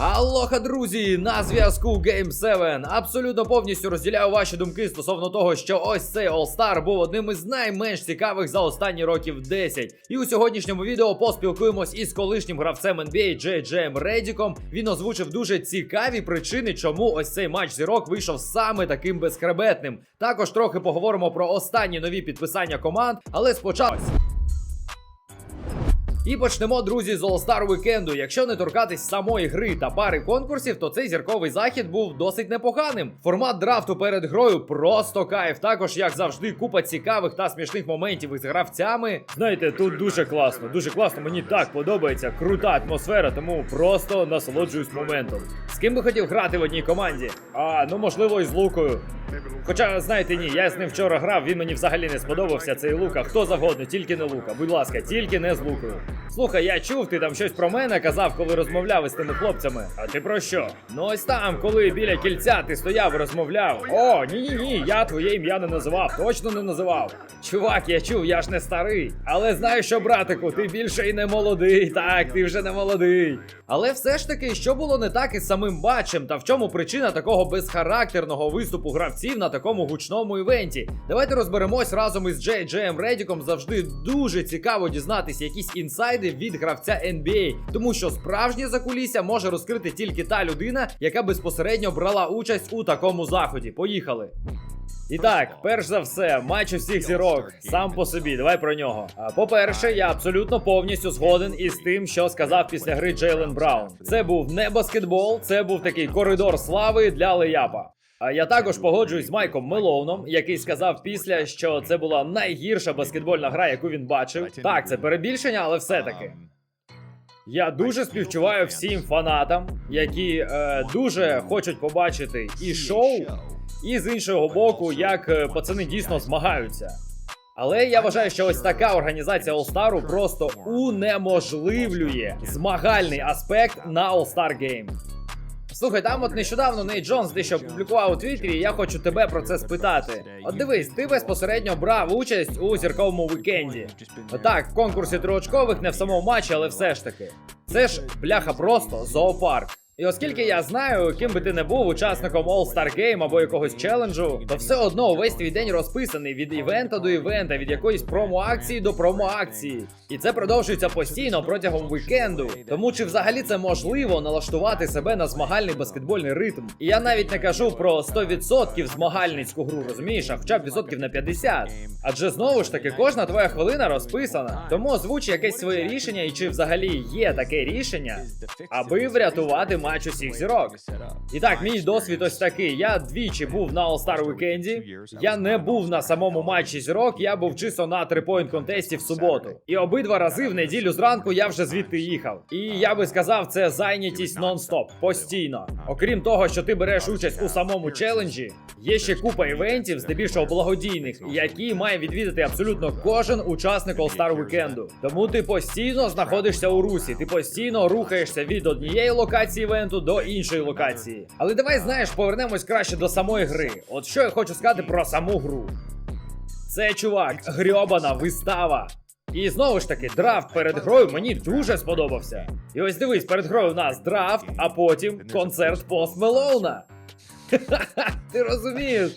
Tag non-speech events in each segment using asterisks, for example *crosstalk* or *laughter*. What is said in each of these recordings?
Алоха, друзі! На зв'язку Game 7. Абсолютно повністю розділяю ваші думки стосовно того, що ось цей All-Star був одним із найменш цікавих за останні років 10. І у сьогоднішньому відео поспілкуємось із колишнім гравцем NBA Джей Редіком. Він озвучив дуже цікаві причини, чому ось цей матч зірок вийшов саме таким безхребетним. Також трохи поговоримо про останні нові підписання команд, але спочатку. І почнемо, друзі, з All-Star Weekend. Якщо не торкатись самої гри та пари конкурсів, то цей зірковий захід був досить непоганим. Формат драфту перед грою просто кайф. Також, як завжди, купа цікавих та смішних моментів із гравцями. Знаєте, тут дуже класно, дуже класно. Мені так подобається. Крута атмосфера, тому просто насолоджуюсь моментом. З ким би хотів грати в одній команді? А, ну можливо, із Лукою. Хоча, знаєте, ні, я з ним вчора грав, він мені взагалі не сподобався цей лука. Хто завгодно, тільки не лука. Будь ласка, тільки не з лукою. Слухай, я чув, ти там щось про мене казав, коли розмовляв із тими хлопцями. А ти про що? Ну ось там, коли біля кільця ти стояв і розмовляв. О, ні, ні, ні, я твоє ім'я не називав, точно не називав. Чувак, я чув, я ж не старий. Але знаєш що, братику, ти більше і не молодий. Так, ти вже не молодий. Але все ж таки, що було не так із самим батчем, та в чому причина такого безхарактерного виступу гравців на такому гучному івенті? Давайте розберемось разом із Джей Джеєм Редіком. Завжди дуже цікаво дізнатися якісь інсайди від гравця NBA, тому що справжнє закулісся може розкрити тільки та людина, яка безпосередньо брала участь у такому заході. Поїхали. І так, перш за все, матч усіх зірок сам по собі. Давай про нього. По-перше, я абсолютно повністю згоден із тим, що сказав після гри Джейлен Браун. Це був не баскетбол, це був такий коридор слави для леяпа. Я також погоджуюсь з Майком Мелоуном, який сказав після, що це була найгірша баскетбольна гра, яку він бачив. Так, це перебільшення, але все-таки. Я дуже співчуваю всім фанатам, які е, дуже хочуть побачити і шоу, і з іншого боку, як е, пацани дійсно змагаються. Але я вважаю, що ось така організація All-Star просто унеможливлює змагальний аспект на All-Star Game. Слухай, там от нещодавно Нейт Джонс дещо опублікував у Твіттері, і я хочу тебе про це спитати. От дивись, ти безпосередньо брав участь у зірковому вікенді. Так, в конкурсі триочкових, не в самому матчі, але все ж таки. Це ж бляха просто зоопарк. І оскільки я знаю, ким би ти не був учасником All-Star Game або якогось челенджу, то все одно увесь твій день розписаний від івента до івента, від якоїсь промо-акції до промо-акції. І це продовжується постійно протягом вікенду. Тому чи взагалі це можливо налаштувати себе на змагальний баскетбольний ритм? І я навіть не кажу про 100% змагальницьку гру, розумієш, а хоча б відсотків на 50. Адже знову ж таки кожна твоя хвилина розписана. Тому озвуч якесь своє рішення, і чи взагалі є таке рішення, аби врятувати матч усіх зірок. І так, мій досвід ось такий. Я двічі був на All-Star Weekend. Я не був на самому матчі зірок, я був чисто на трипойнт контесті в суботу. І обидва рази в неділю зранку я вже звідти їхав. І я би сказав, це зайнятість нон-стоп, постійно. Окрім того, що ти береш участь у самому челенджі, є ще купа івентів, здебільшого благодійних, які має відвідати абсолютно кожен учасник All-Star Weekend. Тому ти постійно знаходишся у русі, ти постійно рухаєшся від однієї локації івенту до іншої локації. Але давай знаєш, повернемось краще до самої гри. От що я хочу сказати про саму гру. Це чувак, грьобана вистава. І знову ж таки, драфт перед грою мені дуже сподобався. І ось дивись, перед грою у нас драфт, а потім концерт пост Мелоуна. *laughs* Ти розумієш?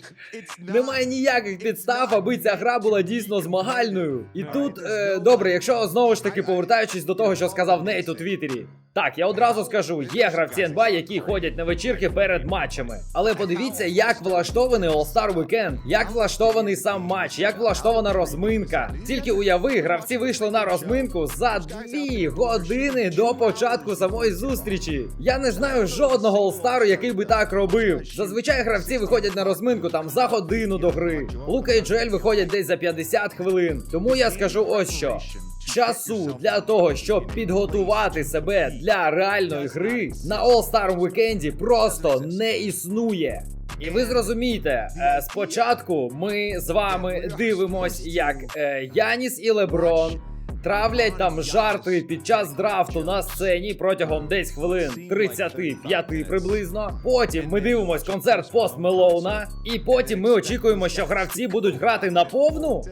Немає ніяких підстав, аби ця гра була дійсно змагальною. І тут, е, добре, якщо знову ж таки повертаючись до того, що сказав Нейт у Твіттері. Так, я одразу скажу, є гравці НБА, які ходять на вечірки перед матчами. Але подивіться, як влаштований All-Star Weekend, як влаштований сам матч, як влаштована розминка. Тільки уяви, гравці вийшли на розминку за дві години до початку самої зустрічі. Я не знаю жодного All-Star, який би так робив. Зазвичай гравці виходять на розминку там за годину до гри. Лука і Джоель виходять десь за 50 хвилин. Тому я скажу ось що. Часу для того, щоб підготувати себе для реальної гри на All-Star Weekend просто не існує. І ви зрозумієте, е, спочатку ми з вами дивимось, як е, Яніс і Леброн травлять там жарти під час драфту на сцені протягом десь хвилин 35 приблизно. Потім ми дивимось концерт пост Мелоуна, і потім ми очікуємо, що гравці будуть грати на повну.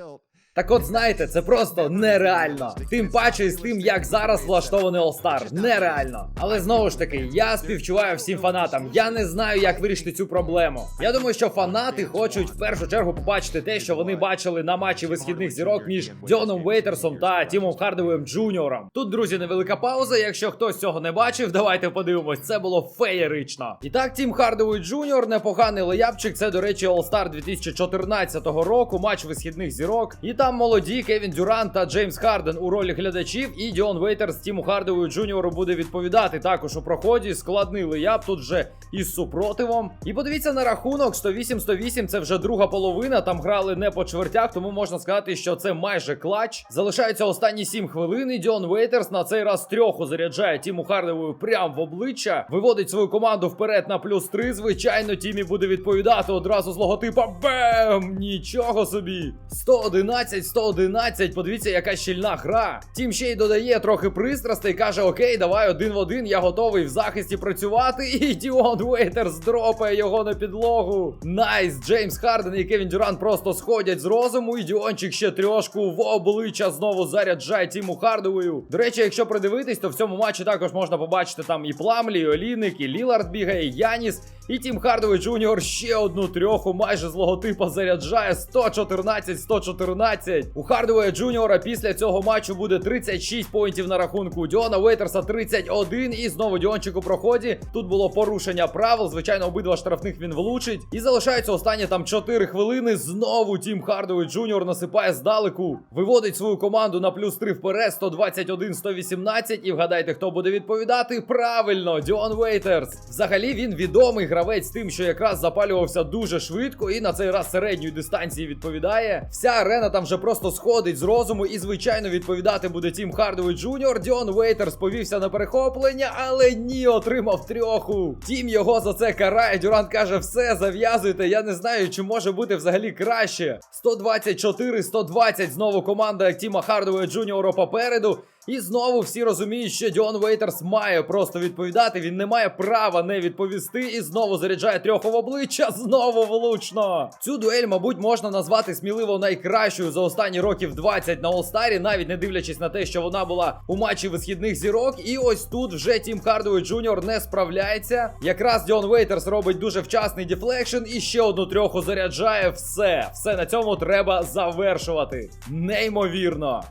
Так от знаєте, це просто нереально. Тим паче з тим, як зараз влаштований All-Star. Нереально. Але знову ж таки, я співчуваю всім фанатам. Я не знаю, як вирішити цю проблему. Я думаю, що фанати хочуть в першу чергу побачити те, що вони бачили на матчі висхідних зірок між Діоном Вейтерсом та Тімом Хардовим Джуніором. Тут, друзі, невелика пауза. Якщо хтось цього не бачив, давайте подивимось. Це було феєрично. І так, Тім Хардовий Джуніор, непоганий леяпчик. Це, до речі, All-Star 2014 року, матч висхідних зірок. І там молоді Кевін Дюрант та Джеймс Харден у ролі глядачів. І Діон Вейтерс Тіму Хардовою Джуніору буде відповідати також у проході. Складний леяп тут вже із супротивом. І подивіться на рахунок 108-108. Це вже друга половина. Там грали не по чвертях, тому можна сказати, що це майже клач. Залишаються останні 7 хвилин. І Діон Вейтерс на цей раз трьоху заряджає Тіму Хардовою прямо в обличчя. Виводить свою команду вперед на плюс 3. Звичайно, Тімі буде відповідати одразу з логотипа. Бем! Нічого собі! 111, 111. Подивіться, яка щільна гра. Тім ще й додає трохи пристрастей. Каже: Окей, давай один в один. Я готовий в захисті працювати. І Діон Вейтерс дропає його на підлогу. Найс! Джеймс Харден і Кевін Дюрант просто сходять з розуму. І Діончик ще трьошку в обличчя знову заряджає Тіму Хардовою. До речі, якщо придивитись, то в цьому матчі також можна побачити там і Пламлі, і Олійник, і Лілард бігає, і Яніс. І Тім Хардовий Джуніор ще одну трьоху майже з логотипа заряджає 114-114. У Хардової Джуніора після цього матчу буде 36 поінтів на рахунку. Діона Вейтерса 31. І знову Діончик у проході. Тут було порушення правил. Звичайно, обидва штрафних він влучить. І залишаються останні там 4 хвилини. Знову Тім Хардовий Джуніор насипає здалеку. Виводить свою команду на плюс 3 вперед. 121-118. І вгадайте, хто буде відповідати? Правильно, Діон Вейтерс. Взагалі він відомий гравець тим, що якраз запалювався дуже швидко і на цей раз середньої дистанції відповідає. Вся арена там вже просто сходить з розуму, і звичайно відповідати буде Тім Хардовий Джуніор. Діон Вейтерс повівся на перехоплення, але ні, отримав трьоху. Тім його за це карає. Дюрант каже: все, зав'язуйте. Я не знаю, чи може бути взагалі краще. 124-120 знову команда Тіма Хардового Джуніора попереду. І знову всі розуміють, що Діон Вейтерс має просто відповідати. Він не має права не відповісти. І знову заряджає трьох в обличчя. *laughs* Знову влучно. Цю дуель, мабуть, можна назвати сміливо найкращою за останні років 20 на Олстарі, навіть не дивлячись на те, що вона була у матчі висхідних зірок. І ось тут вже Тім Хардовий Джуніор не справляється. Якраз Діон Вейтерс робить дуже вчасний дефлекшн і ще одну трьоху заряджає. Все, все на цьому треба завершувати. Неймовірно.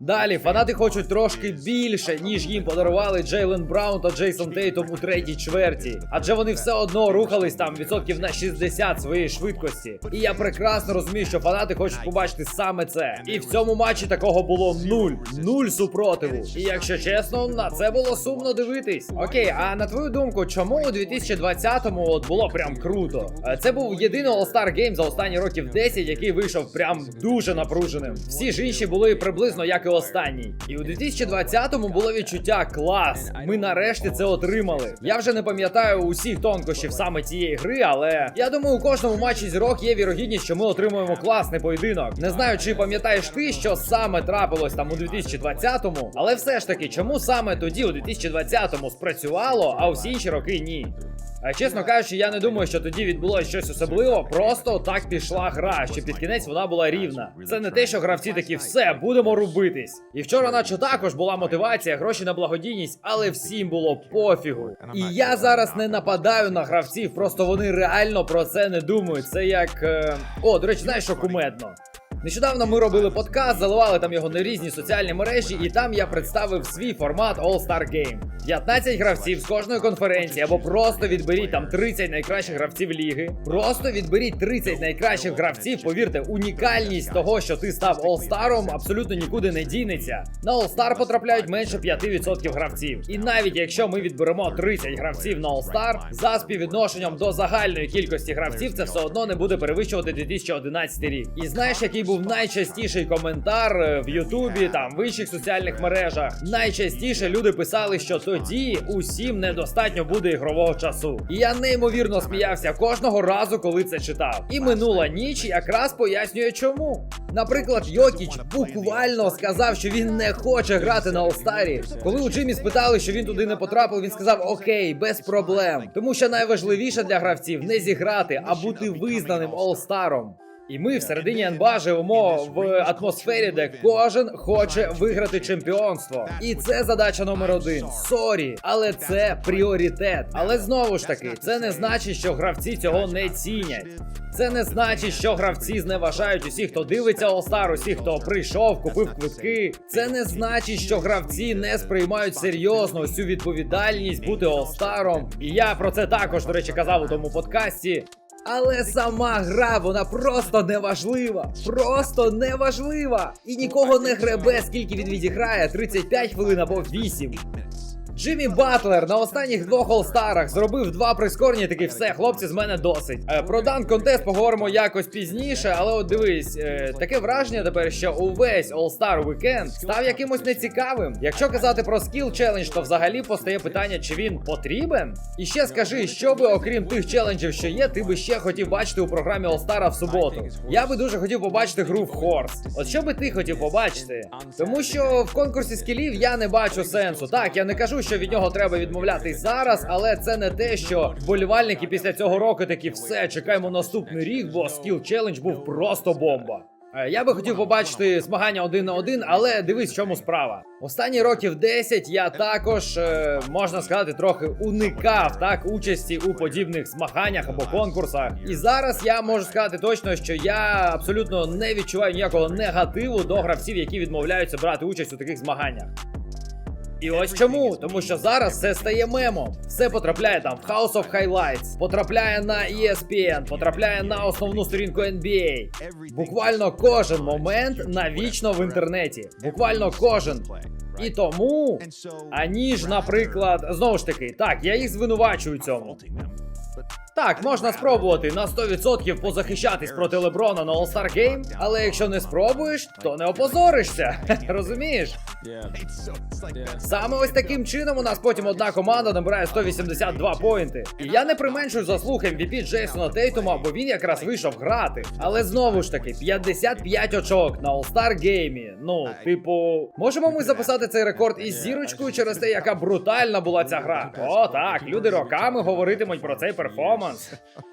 Далі фанати хочуть трошки більше, ніж їм подарували Джейлен Браун та Джейсон Тейтом у третій чверті. Адже вони все одно рухались там відсотків на 60 своєї швидкості. І я прекрасно розумію, що фанати хочуть побачити саме це. І в цьому матчі такого було нуль. Нуль супротиву. І якщо чесно, на це було сумно дивитись. Окей, а на твою думку, чому у 2020-му от було прям круто? Е, Це був єдиний All-Star Game за останні років 10, який вийшов прям дуже напруженим. Всі ж інші були приблизно як і останній. І у 2020-му було відчуття клас. Ми нарешті це отримали. Я вже не пам'ятаю усіх тонкощів саме цієї гри, але я думаю, у кожному матчі зірок є вірогідність, що ми отримуємо класний поєдинок. Не знаю, чи пам'ятаєш ти, що саме трапилось там у 2020-му, але все ж таки, чому саме тоді, у 2020-му, спрацювало, а усі інші роки ні. Чесно кажучи, я не думаю, що тоді відбулося щось особливо. Просто так пішла гра, що під кінець вона була рівна. Це не те, що гравці такі все, будемо рубитись. І вчора, наче також була мотивація, гроші на благодійність, але всім було пофігу. І я зараз не нападаю на гравців, просто вони реально про це не думають. Це як. е, О, до речі, знаєш, що кумедно? Нещодавно ми робили подкаст, заливали там його на різні соціальні мережі, і там я представив свій формат All-Star Game. 15 гравців з кожної конференції, або просто відберіть там 30 найкращих гравців ліги. Просто відберіть 30 найкращих гравців. Повірте, унікальність того, що ти став All-Старом, абсолютно нікуди не дінеться. На All-Star потрапляють менше 5% гравців. І навіть якщо ми відберемо 30 гравців на All-Star, за співвідношенням до загальної кількості гравців, це все одно не буде перевищувати 2011 рік. І знаєш, який був найчастіший коментар е, в Ютубі, там в інших соціальних мережах? Найчастіше люди писали, що тоді усім недостатньо буде ігрового часу. І я неймовірно сміявся кожного разу, коли це читав. І минула ніч якраз пояснює чому. Наприклад, Йокіч буквально сказав, що він не хоче грати на Олстарі. Коли у Джимі спитали, що він туди не потрапив, він сказав: Окей, без проблем. Тому що найважливіше для гравців не зіграти, а бути визнаним Олстаром. І ми всередині НБА живемо в атмосфері, де кожен хоче виграти чемпіонство. І це задача номер один. Сорі, але це пріоритет. Але знову ж таки, це не значить, що гравці цього не цінять. Це не значить, що гравці зневажають усіх, хто дивиться All-Star, усіх, хто прийшов, купив квитки. Це не значить, що гравці не сприймають серйозно цю відповідальність бути All-Старом. І я про це також, до речі, казав у тому подкасті. Але сама гра, вона просто неважлива. Просто неважлива. І нікого не гребе, скільки він відіграє 35 хвилин або 8. Джиммі Батлер на останніх двох олстарах зробив два прискорені, таки все, хлопці, з мене досить. Е, про дан контест поговоримо якось пізніше, але от дивись, е, таке враження тепер, що увесь All-Star Weekend став якимось нецікавим. Якщо казати про скіл челендж, то взагалі постає питання, чи він потрібен? І ще скажи, що би, окрім тих челенджів, що є, ти би ще хотів бачити у програмі All-Star в суботу. Я би дуже хотів побачити гру в Хорс. От що би ти хотів побачити? Тому що в конкурсі скілів я не бачу сенсу. Так, я не кажу, що від нього треба відмовлятись зараз, але це не те, що вболівальники після цього року такі все, чекаємо наступний рік, бо скіл челендж був просто бомба. Е, Я би хотів побачити змагання один на один, але дивись, в чому справа. Останні років 10 я також, е, можна сказати, трохи уникав так участі у подібних змаганнях або конкурсах. І зараз я можу сказати точно, що я абсолютно не відчуваю ніякого негативу до гравців, які відмовляються брати участь у таких змаганнях. І ось чому? Тому що зараз все стає мемом. Все потрапляє там в House of Highlights, потрапляє на ESPN, потрапляє на основну сторінку NBA. Буквально кожен момент навічно в інтернеті. Буквально кожен. І тому, аніж, наприклад, знову ж таки, так, я їх звинувачую цьому. Так, можна спробувати на 100% позахищатись проти Леброна на All-Star Game, але якщо не спробуєш, то не опозоришся. *laughs* Розумієш? Саме ось таким чином у нас потім одна команда набирає 182 поінти. І я не применшую заслуг MVP Джейсона Тейтума, бо він якраз вийшов грати. Але знову ж таки, 55 очок на All-Star геймі. Ну, типу, можемо ми записати цей рекорд із зірочкою через те, яка брутальна була ця гра. О, так, люди роками говоритимуть про цей перформанс.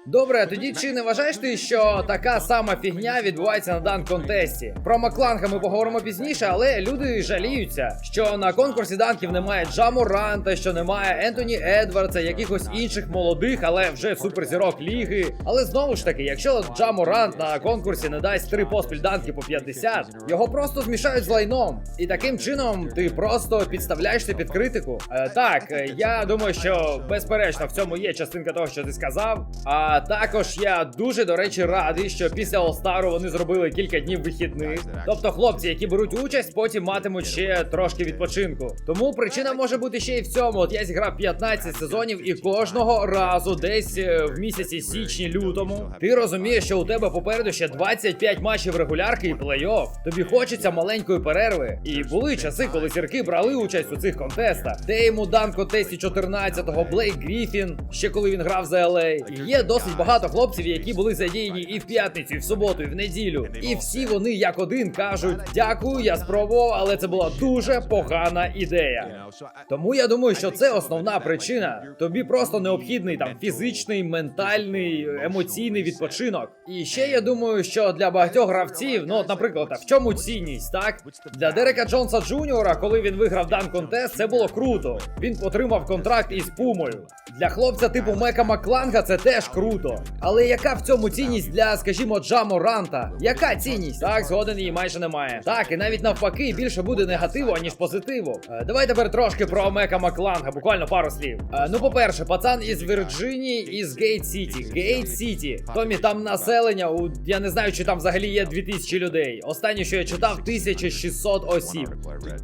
Добре, тоді чи не вважаєш ти, що така сама фігня відбувається на дан контесті? Про Макланга ми поговоримо пізніше, але люди жаліються, що на конкурсі данків немає Джамуранта, що немає Ентоні Едвардса, якихось інших молодих, але вже суперзірок ліги. Але знову ж таки, якщо Джамурант на конкурсі не дасть три поспіль данки по 50, його просто змішають з лайном. І таким чином ти просто підставляєшся під критику. Е, так, е, я думаю, що безперечно в цьому є частинка того, що ти сказав. А також я дуже до речі радий, що після All-Star вони зробили кілька днів вихідних. Тобто, хлопці, які беруть участь, потім матимуть ще трошки відпочинку. Тому причина може бути ще й в цьому. От я зіграв 15 сезонів, і кожного разу, десь е, в місяці січні, лютому, ти розумієш, що у тебе попереду ще 25 матчів регулярки і плей-офф. Тобі хочеться маленької перерви. І були часи, коли зірки брали участь у цих контестах. Де йому дан контесті 14-го, Блейк Гріфін, ще коли він грав за LA. Є досить багато хлопців, які були задіяні і в п'ятницю, і в суботу, і в неділю. І всі вони як один кажуть: дякую, я спробував, але це була дуже погана ідея. Тому я думаю, що це основна причина. Тобі просто необхідний там фізичний, ментальний, емоційний відпочинок. І ще я думаю, що для багатьох гравців, ну от, наприклад, в чому цінність, так? Для Дерека Джонса Джуніора, коли він виграв дан контест, це було круто. Він отримав контракт із Пумою. Для хлопця типу Мека Макланга це теж круто. Але яка в цьому цінність для, скажімо, Джамо Ранта? Яка цінність? Так, згоден її майже немає. Так, і навіть навпаки більше буде негативу, аніж позитиву. Е, давай тепер трошки про Мека Макланга, буквально пару слів. Е, ну, по-перше, пацан із Вірджинії, із Гейт Сіті. Гейт Сіті. Томі, там населення, у я не знаю, чи там взагалі є 2000 людей. Останнє, що я читав, 1600 осіб.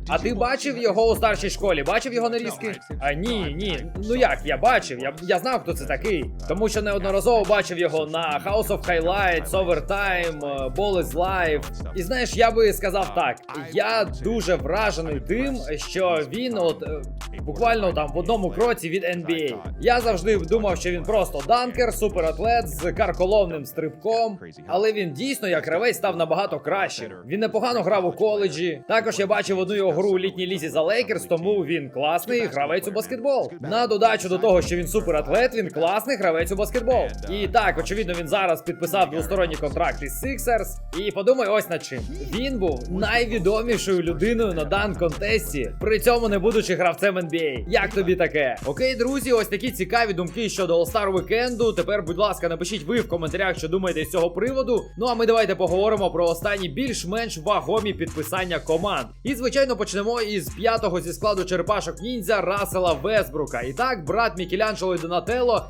А ти бачив його у старшій школі? Бачив його нарізки? А ні, ні. Ну як, я бачив, я, я знав, хто це такий. Тому що неодноразово бачив його на House of Highlights, Overtime, е, Ball is Live. І знаєш, я би сказав так: я дуже вражений тим, що він от е, буквально там в одному кроці від NBA. Я завжди думав, що він просто данкер, суператлет з карколовним стрибком, але він дійсно як гравець став набагато кращим. Він непогано грав у коледжі. Також я бачив одну його гру у літній лізі за Лейкерс, тому він класний гравець у баскетбол. На додачу до того, що він суператлет, він класний гравець гравець у баскетбол. І так, очевидно, він зараз підписав двосторонній контракт із Sixers. І подумай ось над чим. Він був найвідомішою людиною на дан контесті, при цьому не будучи гравцем NBA. Як тобі таке? Окей, друзі, ось такі цікаві думки щодо All-Star Weekend. Тепер, будь ласка, напишіть ви в коментарях, що думаєте з цього приводу. Ну а ми давайте поговоримо про останні більш-менш вагомі підписання команд. І звичайно почнемо із п'ятого зі складу черепашок ніндзя Рассела Весбрука. І так, брат Мікеланджело і Донателло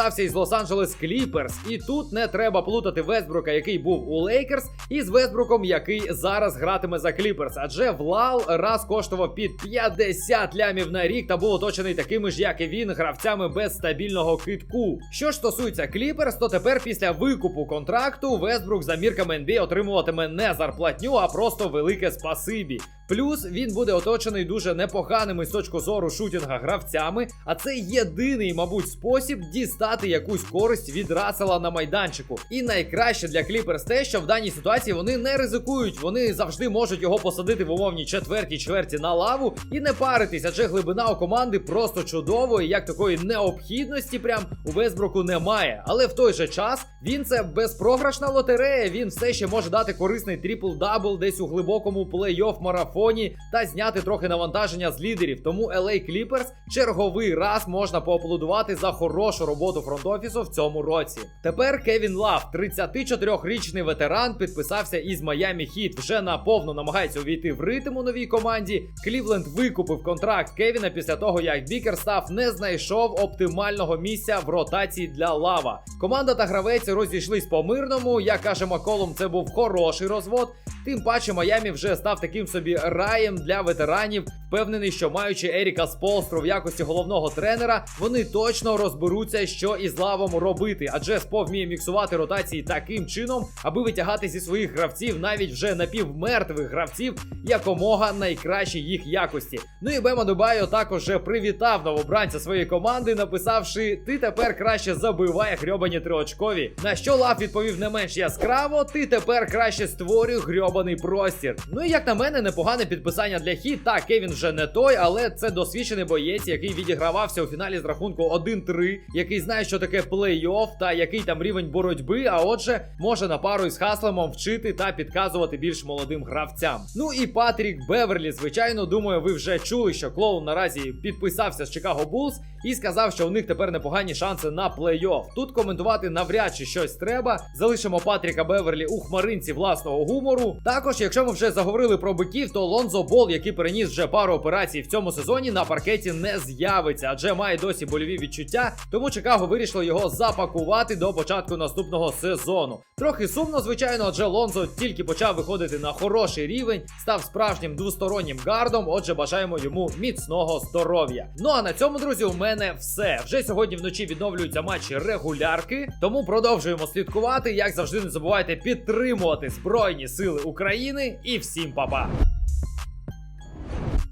підписався із Лос-Анджелес Кліперс. І тут не треба плутати Весбрука, який був у Лейкерс, із Весбруком, який зараз гратиме за Кліперс. Адже Влал раз коштував під 50 лямів на рік та був оточений такими ж, як і він, гравцями без стабільного китку. Що ж стосується Кліперс, то тепер після викупу контракту Весбрук за мірками NBA отримуватиме не зарплатню, а просто велике спасибі. Плюс він буде оточений дуже непоганими з точки зору шутінга гравцями, а це єдиний, мабуть, спосіб дістати якусь користь від Расела на майданчику. І найкраще для Кліперс те, що в даній ситуації вони не ризикують, вони завжди можуть його посадити в умовній четвертій чверті на лаву і не паритись, адже глибина у команди просто чудової, як такої необхідності прям у Весброку немає. Але в той же час він це безпрограшна лотерея. Він все ще може дати корисний трипл-дабл десь у глибокому плей-офф марафоні та зняти трохи навантаження з лідерів. Тому LA Clippers черговий раз можна поаплодувати за хорошу роботу фронт-офісу в цьому році. Тепер Кевін Лав, 34-річний ветеран, підписався із Майами Хіт. Вже наповну намагається увійти в ритм у новій команді. Клівленд викупив контракт Кевіна після того, як Бікерстаф не знайшов оптимального місця в ротації для лава. Команда та гравець розійшлись по мирному. Як каже Маколум, це був хороший розвод. Тим паче Майамі вже став таким собі раєм для ветеранів. Впевнений, що маючи Еріка Сполстру в якості головного тренера, вони точно розберуться, що із лавом робити. Адже Спо вміє міксувати ротації таким чином, аби витягати зі своїх гравців навіть вже напівмертвих гравців якомога найкращі їх якості. Ну і Бема Дубайо також вже привітав новобранця своєї команди, написавши: Ти тепер краще забивай грьобані триочкові. На що Лав відповів не менш яскраво, ти тепер краще створюй грьобаний простір. Ну і як на мене, непогане підписання для хіт. Так, Кевін вже не той, але це досвідчений боєць, який відігравався у фіналі з рахунку 1-3, який знає, що таке плей-офф та який там рівень боротьби. А отже, може на пару із Хаслемом вчити та підказувати більш молодим гравцям. Ну і Патрік Беверлі, звичайно, думаю, ви вже чули, що клоун наразі підписався з Чикаго Булс і сказав, що у них тепер непогані шанси на плей-офф. Тут коментувати навряд чи щось треба. Залишимо Патріка Беверлі у хмаринці власного гумору. Також, якщо ми вже заговорили про биків, то Лонзо Бол, який переніс вже пару операцій в цьому сезоні, на паркеті не з'явиться, адже має досі больові відчуття. Тому Чикаго вирішило його запакувати до початку наступного сезону. Трохи сумно, звичайно, адже Лонзо тільки почав виходити на хороший рівень, став справжнім двостороннім гардом. Отже, бажаємо йому міцного здоров'я. Ну а на цьому, друзі, у мене все. Вже сьогодні вночі відновлюються матчі регулярки, тому продовжуємо слідкувати. Як завжди, не забувайте підтримувати Збройні Сили України і всім па-па!